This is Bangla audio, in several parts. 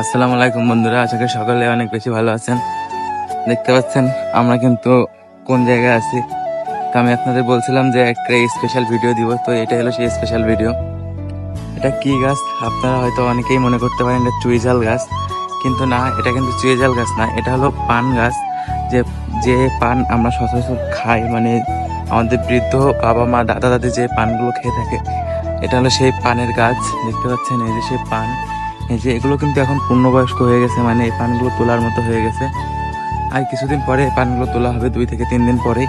আসসালামু আলাইকুম বন্ধুরা, আশা করি সকলে অনেক বেশি ভালো আছেন। দেখতে পাচ্ছেন, আমরা কিন্তু কোন জায়গায় আছি? তো আমি আপনাদের বলছিলাম যে একটা স্পেশাল ভিডিও দিব, তো এটা হলো সেই স্পেশাল ভিডিও এটা কি গাছ? আপনারা হয়তো অনেকেই মনে করতে পারেন এটা চুইঝাল গাছ, কিন্তু না, এটা কিন্তু চুইঝাল গাছ না, এটা হলো পান গাছ। যে যে পান আমরা সচরাচর খাই মানে আমাদের বৃদ্ধ বাবা, মা, দাদা, দাদি যে পানগুলো খেয়ে থাকে, এটা হলো সেই পানের গাছ, দেখতে পাচ্ছেন, এই যে সেই পান। এই যে এগুলো কিন্তু এখন পূর্ণবয়স্ক হয়ে গেছে মানে এই পানগুলো তোলার মতো হয়ে গেছে। আর কিছুদিন পরে এই পানগুলো তোলা হবে, দুই থেকে তিন দিন পরেই।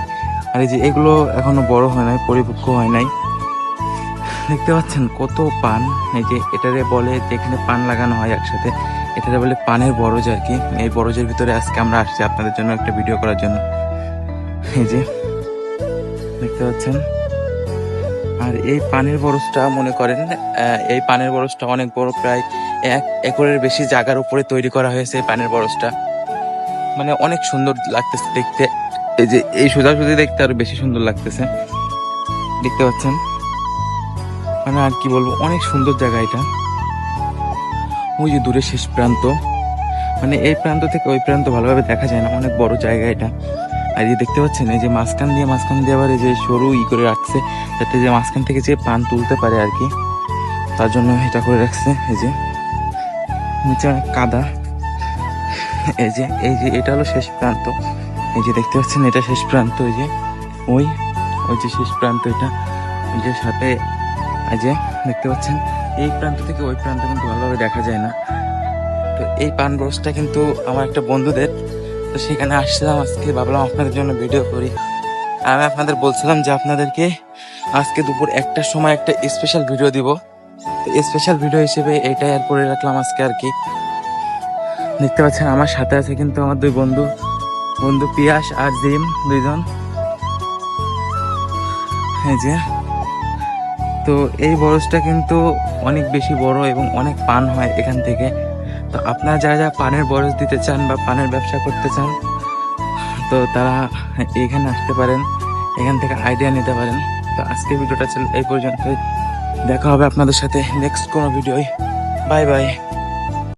আর এই যে এগুলো এখনও বড় হয় নাই, পরিপক্ক হয় নাই। দেখতে পাচ্ছেন কত পান, এই যে এটারে বলে যেখানে পান লাগানো হয় একসাথে, এটারে বলে পানের বরজ আর কি। এই বরজের ভিতরে আজকে আমরা আসছি আপনাদের জন্য একটা ভিডিও করার জন্য। এই যে, দেখতে পাচ্ছেন? আর এই পানের বরজটা মনে করেন এই পানের বরজটা অনেক বড়, প্রায় এক একরের বেশি জায়গার উপরে তৈরি করা হয়েছে পানের বরজটা। মানে অনেক সুন্দর লাগতেছে দেখতে। এই যে এই সোজাসুজি দেখতে আরও বেশি সুন্দর লাগতেছে। দেখতে পাচ্ছেন? মানে আর কি বলব, অনেক সুন্দর জায়গা এটা। ওই যে দূরে শেষ প্রান্ত। মানে এই প্রান্ত থেকে ওই প্রান্ত ভালোভাবে দেখা যায় না, অনেক বড় জায়গা এটা। আর এই দেখতে পাচ্ছেন, এই যে মাঝখান দিয়ে মাঝখান দিয়ে আবার এই যে সরু ই করে রাখছে, যাতে যে মাঝখান থেকে যে পান তুলতে পারে আর কি, তার জন্য এটা করে রাখছে, এই যে। নিচে অনেক কাদা। এই যে এই যে, এটা হলো শেষ প্রান্ত। এই যে দেখতে পাচ্ছেন, এটা শেষ প্রান্ত ওই যে, ওই ওই যে শেষ প্রান্ত এটা। ওই যে সাথে, এই যে, দেখতে পাচ্ছেন, এই প্রান্ত থেকে ওই প্রান্ত কিন্তু ভালোভাবে দেখা যায় না। তো এই পান বরসটা কিন্তু আমার একটা বন্ধুদের, তো সেখানে আসছিলাম আজকে, ভাবলাম আপনাদের জন্য ভিডিও করি। আর আমি আপনাদের বলছিলাম যে আপনাদেরকে আজকে দুপুর একটার সময় একটা স্পেশাল ভিডিও দিব। তো স্পেশাল ভিডিও হিসেবে এইটাই আর করে রাখলাম আজকে আর কি। দেখতে পাচ্ছেন আমার সাথে আছে কিন্তু আমার দুই বন্ধু বন্ধু পিয়াস আর জিম দুইজন। হ্যাঁ যে, তো এই বরজটা কিন্তু অনেক বেশি বড় এবং অনেক পান হয় এখান থেকে। তো আপনারা যারা যারা পানের বরজ দিতে চান বা পানের ব্যবসা করতে চান, তো তারা এখানে আসতে পারেন, এখান থেকে আইডিয়া নিতে পারেন। তো আজকে ভিডিওটা ছিল এই পর্যন্তই। দেখা হবে আপনাদের সাথে নেক্সট কোনো ভিডিওয়। Bye bye.